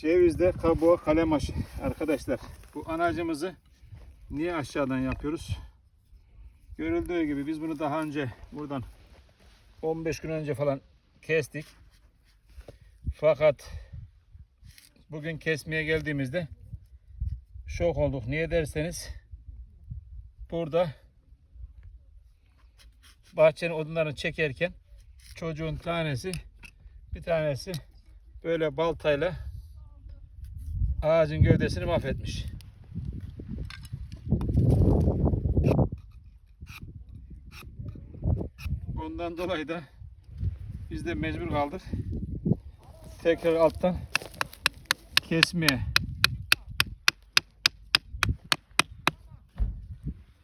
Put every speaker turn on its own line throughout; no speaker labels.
Cevizde kabuğa kalem aşı. Arkadaşlar bu anacımızı niye aşağıdan yapıyoruz? Görüldüğü gibi biz bunu daha önce buradan 15 gün önce falan kestik. Fakat bugün kesmeye geldiğimizde şok olduk. Niye derseniz burada bahçenin odunlarını çekerken çocuğun tanesi bir tanesi böyle baltayla ağacın gövdesini mahvetmiş. Ondan dolayı da biz de mecbur kaldık. Tekrar alttan kesmeye.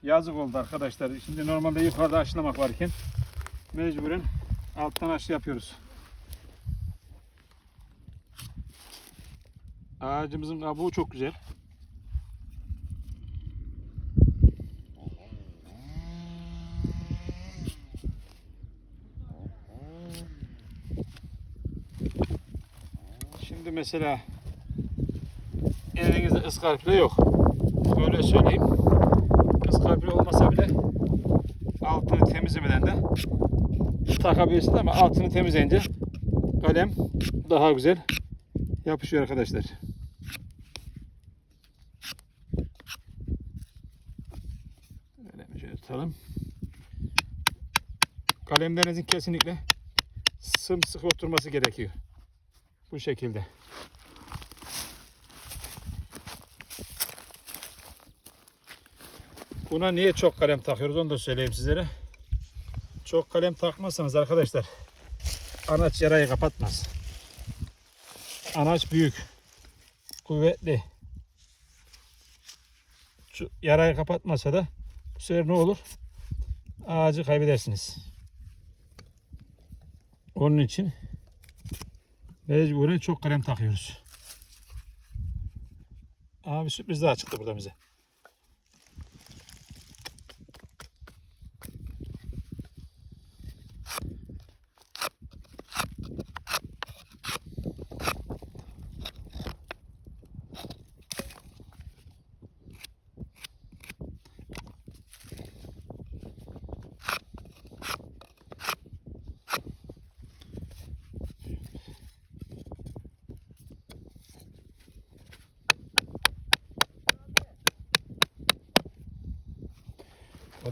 Yazık oldu arkadaşlar. Şimdi normalde yukarıda aşılamak varken mecburen alttan aşı yapıyoruz. Ağacımızın kabuğu çok güzel. Şimdi mesela elinizde ıskarpile yok. Öyle söyleyeyim. Iskarpile olmasa bile altını temizlemeden de takabilirsiniz ama altını temizleyince kalem daha güzel yapışıyor arkadaşlar. Böyle şöyle tutalım. Kalemlerinizin kesinlikle sımsıkı oturması gerekiyor. Bu şekilde. Buna niye çok kalem takıyoruz onu da söyleyeyim sizlere. Çok kalem takmazsanız arkadaşlar anaç yarayı kapatmaz. Anaç büyük, kuvvetli. Şu yarayı kapatmasa da bu sefer ne olur? Ağacı kaybedersiniz. Onun için mecburen çok kalem takıyoruz. Abi sürpriz daha çıktı burada bize.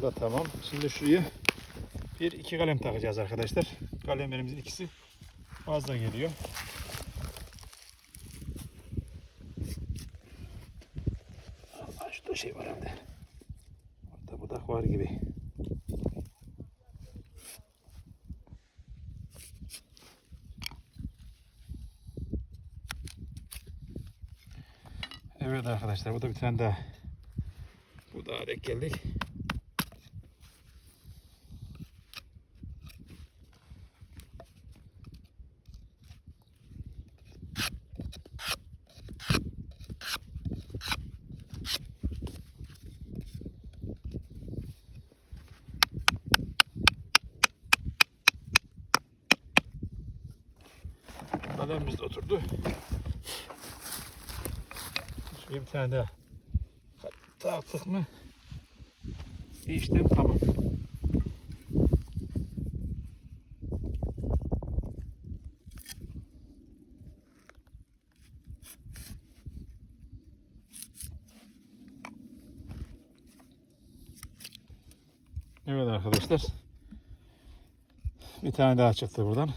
Da tamam. Şimdi şuraya bir iki kalem takacağız arkadaşlar. Kalemlerimizin ikisi fazla geliyor. Allah şurada şey var herhalde. Orada budak var gibi. Evet arkadaşlar bu da bir tane daha. Bu daha denk geldik. Kalemimiz de oturdu. Şuraya bir tane daha taktık mı işlem tamam. Evet arkadaşlar. Bir tane daha çıktı buradan.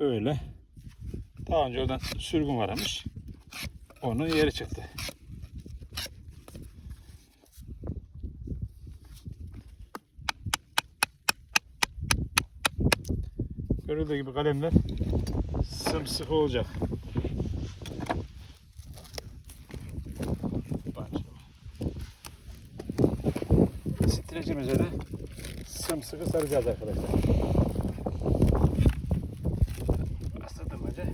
Böyle. Daha önce oradan sürgün varmış. Onun yeri çıktı. Görüldüğü gibi kalemler sımsıkı olacak. Streçimize de sımsıkı saracağız arkadaşlar. Bastırdım önce.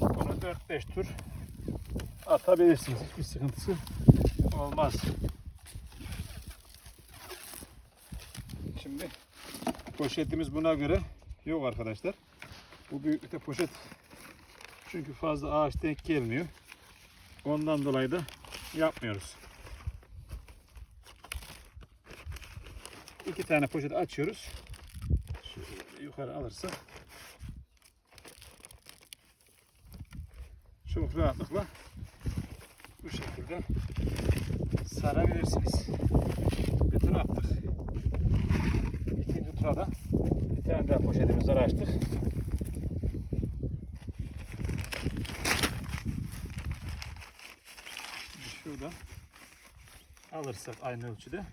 Bunu 4-5 tur atabilirsiniz. Hiçbir sıkıntısı olmaz. Şimdi poşetimiz buna göre yok arkadaşlar. Bu büyüklükte poşet çünkü fazla ağaç denk gelmiyor. Ondan dolayı da yapmıyoruz. İki tane poşet açıyoruz. Şöyle yukarı alırsa çok rahatlıkla bu şekilde sarabilirsiniz. Bir tur attık. İkinci tura da bir tane daha poşetimizi açtık. Şimdi Şuradan alırsak aynı ölçüde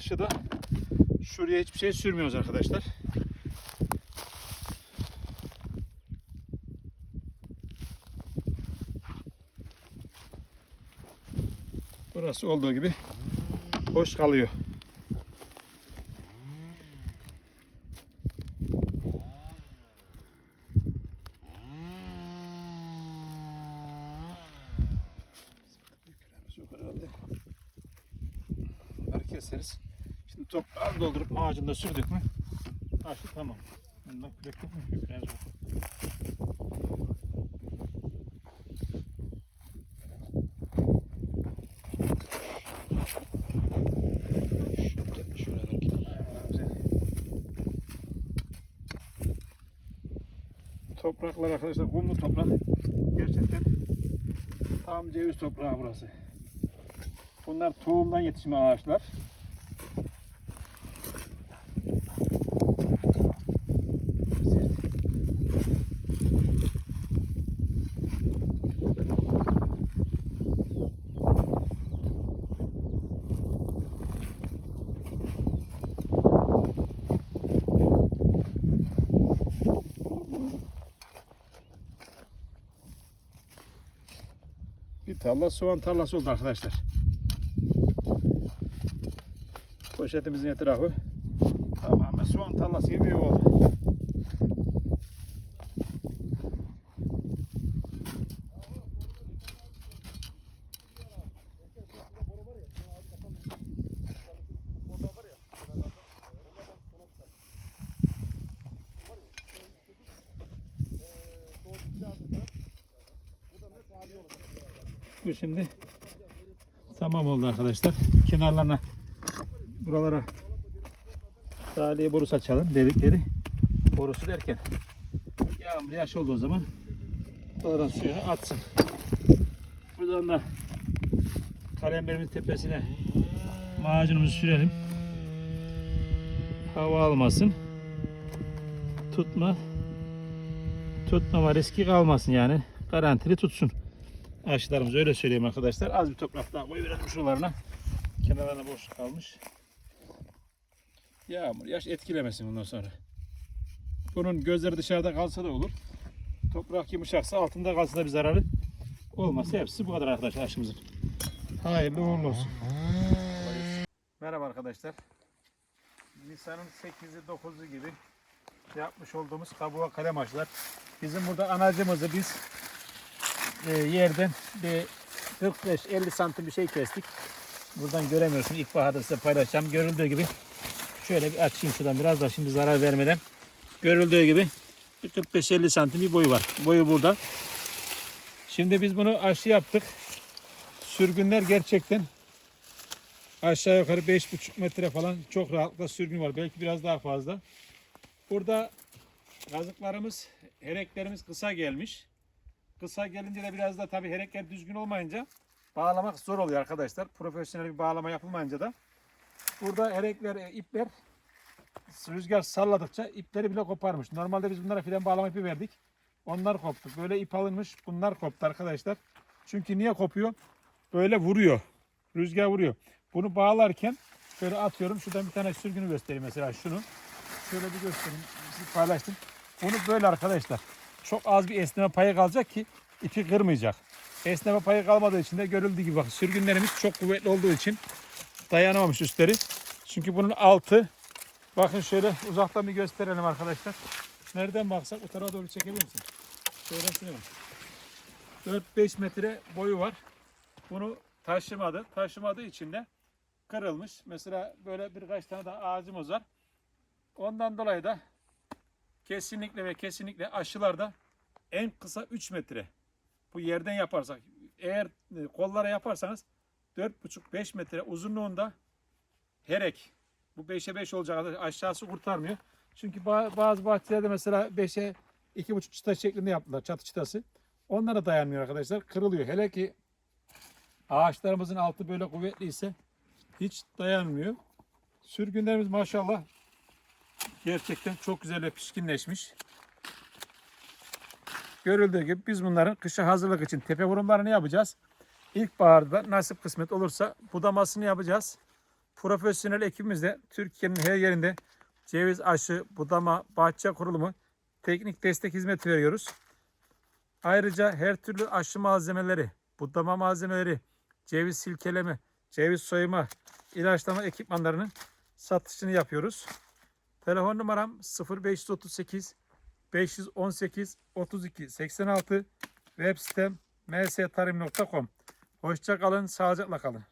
Aşıda şuraya hiçbir şey sürmüyoruz arkadaşlar. Burası olduğu gibi boş kalıyor. Yok toprağı doldurup ağacında sürdük mü? Aşı tamam. Bundan kürek yok mu? Küreğiniz yok. Topraklar arkadaşlar kumlu toprak. Gerçekten tam ceviz toprağı burası. Bunlar tohumdan yetişme ağaçlar. Tarla soğan tarlası oldu arkadaşlar. Poşetimizin etrafı tamamen soğan tarlası gibi oldu. Bu şimdi tamam oldu arkadaşlar. Kenarlarına buralara taliye borusu açalım. Delikleri borusu derken yağmur yaş olduğu zaman oradan suyunu atsın. Buradan da kalemlerimizin tepesine macunumuzu sürelim. Hava almasın. Tutma tutmama riski kalmasın yani. Garantili tutsun ağaçlarımız öyle söyleyeyim arkadaşlar. Az bir toprak daha koyuverelim şuralarına. Kenarlarına boş kalmış. Yağmur, yaş etkilemesin ondan sonra. Bunun gözleri dışarıda kalsa da olur. Toprak yumuşaksa altında kalsa da bir zararı olmaz. Hepsi bu kadar arkadaşlar aşımızın. Hayırlı uğurlu olsun. Merhaba arkadaşlar. Nisan'ın 8'i 9'u gibi yapmış olduğumuz kabuğa kalem ağaçlar. Bizim burada anacımızı biz e, yerden bir 45-50 santim bir şey kestik. Buradan göremiyorsun. İlkbaharda size paylaşacağım. Görüldüğü gibi şöyle bir açayım şuradan biraz da şimdi zarar vermeden. Görüldüğü gibi bir 45-50 santim bir boyu var. Boyu burada. Şimdi biz bunu aşı yaptık. Sürgünler gerçekten aşağı yukarı 5,5 metre falan çok rahatlıkla sürgün var. Belki biraz daha fazla. Burada kazıklarımız, hereklerimiz kısa gelmiş. Kısa gelince de biraz da tabii herekler düzgün olmayınca bağlamak zor oluyor arkadaşlar. Profesyonel bir bağlama yapılmayınca da. Burada herekler, e, ipler rüzgar salladıkça ipleri bile koparmış. Normalde biz bunlara fren bağlama ipi verdik. Onlar koptu. Böyle ip alınmış. Bunlar koptu arkadaşlar. Çünkü niye kopuyor? Böyle vuruyor. Rüzgar vuruyor. Bunu bağlarken şöyle atıyorum. Şuradan bir tane sürgünü göstereyim mesela şunu. Şöyle bir göstereyim. Paylaştım. Bunu böyle arkadaşlar. Çok az bir esneme payı kalacak ki ipi kırmayacak. Esneme payı kalmadığı için de görüldüğü gibi bak sürgünlerimiz çok kuvvetli olduğu için dayanamamış üstleri. Çünkü bunun altı bakın şöyle uzaktan bir gösterelim arkadaşlar. Nereden baksak o tarafa doğru çekebilir misin? Şöyle bak. 4-5 metre boyu var. Bunu taşımadı. Taşımadığı için de kırılmış. Mesela böyle birkaç tane daha ağacımız var. Ondan dolayı da kesinlikle ve kesinlikle aşılarda en kısa 3 metre. Bu yerden yaparsak eğer e, kollara yaparsanız 4,5-5 metre uzunluğunda herek. Bu 5'e 5 olacak aşağısı kurtarmıyor. Çünkü ba- bazı bahçelerde mesela 5'e 2,5 çıta şeklinde yaptılar çatı çıtası. Onlara dayanmıyor arkadaşlar. Kırılıyor. Hele ki ağaçlarımızın altı böyle kuvvetliyse hiç dayanmıyor. Sürgünlerimiz maşallah gerçekten çok güzel ve pişkinleşmiş. Görüldüğü gibi biz bunların kışa hazırlık için tepe vurumlarını yapacağız. İlkbaharda nasip kısmet olursa budamasını yapacağız. Profesyonel ekibimizle Türkiye'nin her yerinde ceviz aşı, budama, bahçe kurulumu teknik destek hizmeti veriyoruz. Ayrıca her türlü aşı malzemeleri, budama malzemeleri, ceviz silkeleme, ceviz soyma, ilaçlama ekipmanlarının satışını yapıyoruz. Telefon numaram 0538 518 32 86 web sitem mstarım.com Hoşça kalın, sağlıcakla kalın.